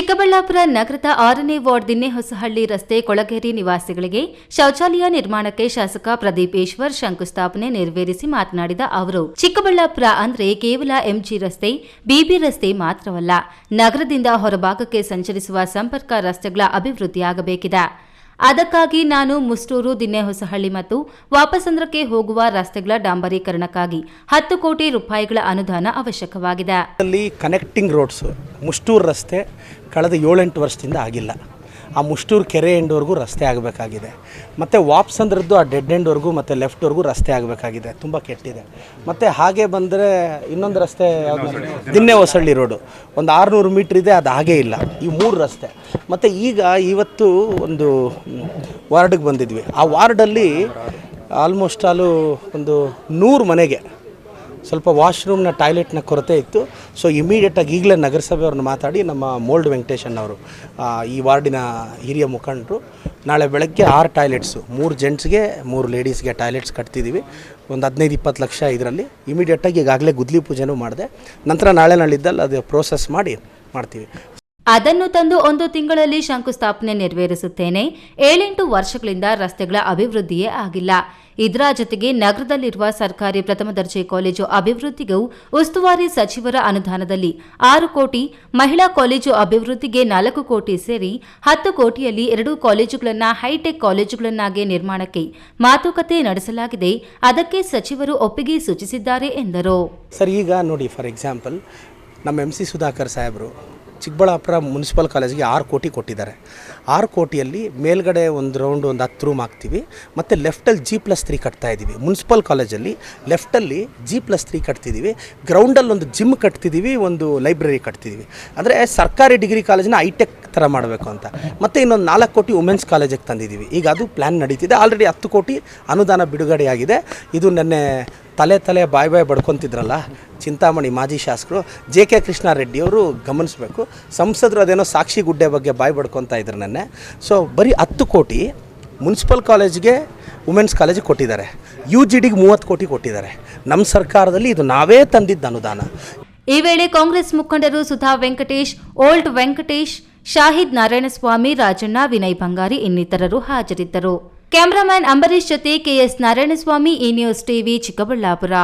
ಚಿಕ್ಕಬಳ್ಳಾಪುರ ನಗರದ ಆರನೇ ವಾರ್ಡ್ ದಿನ್ನೆ ಹೊಸಹಳ್ಳಿ ರಸ್ತೆ ಕೊಳಗೇರಿ ನಿವಾಸಿಗಳಿಗೆ ಶೌಚಾಲಯ ನಿರ್ಮಾಣಕ್ಕೆ ಶಾಸಕ ಪ್ರದೀಪ್ ಈಶ್ವರ್ ಶಂಕುಸ್ಥಾಪನೆ ನೆರವೇರಿಸಿ ಮಾತನಾಡಿದ ಅವರು, ಚಿಕ್ಕಬಳ್ಳಾಪುರ ಅಂದ್ರೆ ಕೇವಲ ಎಂಜಿ ರಸ್ತೆ, ಬಿಬಿ ರಸ್ತೆ ಮಾತ್ರವಲ್ಲ, ನಗರದಿಂದ ಹೊರಭಾಗಕ್ಕೆ ಸಂಚರಿಸುವ ಸಂಪರ್ಕ ರಸ್ತೆಗಳ ಅಭಿವೃದ್ಧಿಯಾಗಬೇಕಿದೆ. ಅದಕ್ಕಾಗಿ ನಾನು ಮುಸ್ಟೂರು ದಿನ್ನೆಹೊಸಹಳ್ಳಿ ಮತ್ತು ವಾಪಸಂದ್ರಕ್ಕೆ ಹೋಗುವ ರಸ್ತೆಗಳ ಡಾಂಬರೀಕರಣಕ್ಕಾಗಿ ಹತ್ತು ಕೋಟಿ ರೂಪಾಯಿಗಳ ಅನುದಾನ ಅವಶ್ಯಕವಾಗಿದೆ. ಕನೆಕ್ಟಿಂಗ್ ರೋಡ್ಸ್ ಮುಷ್ಟೂರು ರಸ್ತೆ ಕಳೆದ ಏಳೆಂಟು ವರ್ಷದಿಂದ ಆಗಿಲ್ಲ. ಆ ಮುಷ್ಟೂರು ಕೆರೆ ಎಂಡ್ವರೆಗೂ ರಸ್ತೆ ಆಗಬೇಕಾಗಿದೆ. ಮತ್ತು ವಾಪ್ಸಂದ್ರದ್ದು ಆ ಡೆಡ್ ಎಂಡ್ವರೆಗೂ ಮತ್ತು ಲೆಫ್ಟ್ವರೆಗೂ ರಸ್ತೆ ಆಗಬೇಕಾಗಿದೆ. ತುಂಬ ಕೆಟ್ಟಿದೆ. ಮತ್ತು ಹಾಗೆ ಬಂದರೆ ಇನ್ನೊಂದು ರಸ್ತೆ ದಿನ್ನೆ ಹೊಸಳ್ಳಿ ರೋಡು ಒಂದು ಆರುನೂರು ಮೀಟ್ರ್ ಇದೆ, ಅದು ಹಾಗೇ ಇಲ್ಲ. ಈ ಮೂರು ರಸ್ತೆ. ಮತ್ತು ಈಗ ಇವತ್ತು ಒಂದು ವಾರ್ಡ್ಗೆ ಬಂದಿದ್ವಿ. ಆ ವಾರ್ಡಲ್ಲಿ ಆಲ್ಮೋಸ್ಟ್ ಆಲು ಒಂದು ನೂರು ಮನೆಗೆ ಸ್ವಲ್ಪ ವಾಶ್ರೂಮ್ನ ಟಾಯ್ಲೆಟ್ನ ಕೊರತೆ ಇತ್ತು. ಸೊ ಇಮಿಡಿಯೇಟಾಗಿ ಈಗಲೇ ನಗರಸಭೆಯವ್ರನ್ನ ಮಾತಾಡಿ ನಮ್ಮ ಮೋಲ್ಡ್ ವೆಂಕಟೇಶನ್ ಅವರು ಈ ವಾರ್ಡಿನ ಹಿರಿಯ ಮುಖಂಡರು. ನಾಳೆ ಬೆಳಗ್ಗೆ ಆರು ಟಾಯ್ಲೆಟ್ಸು ಮೂರು ಜೆಂಟ್ಸ್ಗೆ ಮೂರು ಲೇಡೀಸ್ಗೆ ಟಾಯ್ಲೆಟ್ಸ್ ಕಟ್ತಿದ್ದೀವಿ ಒಂದು ಹದಿನೈದು, ಇಪ್ಪತ್ತು ಲಕ್ಷ ಇದರಲ್ಲಿ. ಇಮಿಡಿಯೇಟಾಗಿ ಈಗಾಗಲೇ ಗುದ್ಲಿ ಪೂಜೆನೂ ಮಾಡಿದೆ. ನಂತರ ನಾಳೆ ನಾಳಿದ್ದಲ್ಲಿ ಅದು ಪ್ರೋಸೆಸ್ ಮಾಡಿ ಮಾಡ್ತೀವಿ. ಅದನ್ನು ತಂದು ಒಂದು ತಿಂಗಳಲ್ಲಿ ಶಂಕುಸ್ಥಾಪನೆ ನೆರವೇರಿಸುತ್ತೇನೆ. ಏಳೆಂಟು ವರ್ಷಗಳಿಂದ ರಸ್ತೆಗಳ ಅಭಿವೃದ್ಧಿಯೇ ಆಗಿಲ್ಲ. ಇದರ ಜೊತೆಗೆ ನಗರದಲ್ಲಿರುವ ಸರ್ಕಾರಿ ಪ್ರಥಮ ದರ್ಜೆ ಕಾಲೇಜು ಅಭಿವೃದ್ಧಿಗೂ ಉಸ್ತುವಾರಿ ಸಚಿವರ ಅನುದಾನದಲ್ಲಿ ಆರು ಕೋಟಿ, ಮಹಿಳಾ ಕಾಲೇಜು ಅಭಿವೃದ್ಧಿಗೆ ನಾಲ್ಕು ಕೋಟಿ ಸೇರಿ ಹತ್ತು ಕೋಟಿಯಲ್ಲಿ ಎರಡು ಕಾಲೇಜುಗಳನ್ನು ಹೈಟೆಕ್ ಕಾಲೇಜುಗಳನ್ನಾಗಿ ನಿರ್ಮಾಣಕ್ಕೆ ಮಾತುಕತೆ ನಡೆಸಲಾಗಿದೆ. ಅದಕ್ಕೆ ಸಚಿವರು ಒಪ್ಪಿಗೆ ಸೂಚಿಸಿದ್ದಾರೆ ಎಂದರು. ಸರ್, ಈಗ ನೋಡಿ, ಫಾರ್ ಎಕ್ಸಾಂಪಲ್, ನಮ್ಮ ಎಂ ಸಿ ಸುಧಾಕರ್ ಸಾಹೇಬರು ಚಿಕ್ಕಬಳ್ಳಾಪುರ ಮುನ್ಸಿಪಲ್ ಕಾಲೇಜಿಗೆ ಆರು ಕೋಟಿ ಕೊಟ್ಟಿದ್ದಾರೆ. ಆರು ಕೋಟಿಯಲ್ಲಿ ಮೇಲ್ಗಡೆ ಒಂದು ರೌಂಡ್ ಒಂದು ಹತ್ತು ರೂಮ್ ಹಾಕ್ತೀವಿ. ಮತ್ತು ಲೆಫ್ಟಲ್ಲಿ ಜಿ ಪ್ಲಸ್ ತ್ರೀ ಕಟ್ತಾ ಇದ್ದೀವಿ. ಮುನ್ಸಿಪಲ್ ಕಾಲೇಜಲ್ಲಿ ಲೆಫ್ಟಲ್ಲಿ ಜಿ ಪ್ಲಸ್ ತ್ರೀ ಕಟ್ತಿದ್ದೀವಿ. ಗ್ರೌಂಡಲ್ಲಿ ಒಂದು ಜಿಮ್ ಕಟ್ತಿದ್ದೀವಿ, ಒಂದು ಲೈಬ್ರರಿ ಕಟ್ತಿದ್ದೀವಿ. ಅಂದರೆ ಸರ್ಕಾರಿ ಡಿಗ್ರಿ ಕಾಲೇಜಿನ ಹೈಟೆಕ್ ಥರ ಮಾಡಬೇಕು ಅಂತ. ಮತ್ತು ಇನ್ನೊಂದು ನಾಲ್ಕು ಕೋಟಿ ವುಮೆನ್ಸ್ ಕಾಲೇಜಿಗೆ ತಂದಿದ್ದೀವಿ. ಈಗ ಅದು ಪ್ಲ್ಯಾನ್ ನಡೀತಿದೆ. ಆಲ್ರೆಡಿ ಹತ್ತು ಕೋಟಿ ಅನುದಾನ ಬಿಡುಗಡೆಯಾಗಿದೆ. ಇದು ನೆನ್ನೆ ತಲೆ ತಲೆ ಬಾಯ್ ಬಾಯ್ ಬಡ್ಕೊತಿದ್ರಲ್ಲ, ಚಿಂತಾಮಣಿ ಮಾಜಿ ಶಾಸಕರು ಜೆ ಕೆ ಕೃಷ್ಣಾರೆಡ್ಡಿಯವರು ಗಮನಿಸಬೇಕು. ಸಂಸದರು ಅದೇನೋ ಸಾಕ್ಷಿ ಗುಡ್ಡೆ ಬಗ್ಗೆ ಬಾಯ್ ಬಡ್ಕೊತಾ ಇದ್ರು ನೆನ್ನೆ. ಸೊ ಬರೀ ಹತ್ತು ಕೋಟಿ ಮುನ್ಸಿಪಲ್ ಕಾಲೇಜ್ಗೆ ವುಮೆನ್ಸ್ ಕಾಲೇಜಿಗೆ ಕೊಟ್ಟಿದ್ದಾರೆ. ಯು ಜಿ ಡಿಗೆ ಮೂವತ್ತು ಕೋಟಿ ಕೊಟ್ಟಿದ್ದಾರೆ. ನಮ್ಮ ಸರ್ಕಾರದಲ್ಲಿ ಇದು ನಾವೇ ತಂದಿದ್ದ ಅನುದಾನ. ಈ ವೇಳೆ ಕಾಂಗ್ರೆಸ್ ಮುಖಂಡರು ಸುಧಾ ವೆಂಕಟೇಶ್, ಓಲ್ಡ್ ವೆಂಕಟೇಶ್, ಶಾಹಿದ್ ನಾರಾಯಣಸ್ವಾಮಿ, ರಾಜಣ್ಣ, ವಿನಯ್ ಬಂಗಾರಿ ಇನ್ನಿತರರು ಹಾಜರಿದ್ದರು. ಕ್ಯಾಮರಾಮ್ಯಾನ್ ಅಂಬರೀಶ್ ಜೊತೆ ಕೆಎಸ್ ನಾರಾಯಣಸ್ವಾಮಿ ಈ ನ್ಯೂಸ್ ಟಿವಿ ಚಿಕ್ಕಬಳ್ಳಾಪುರ.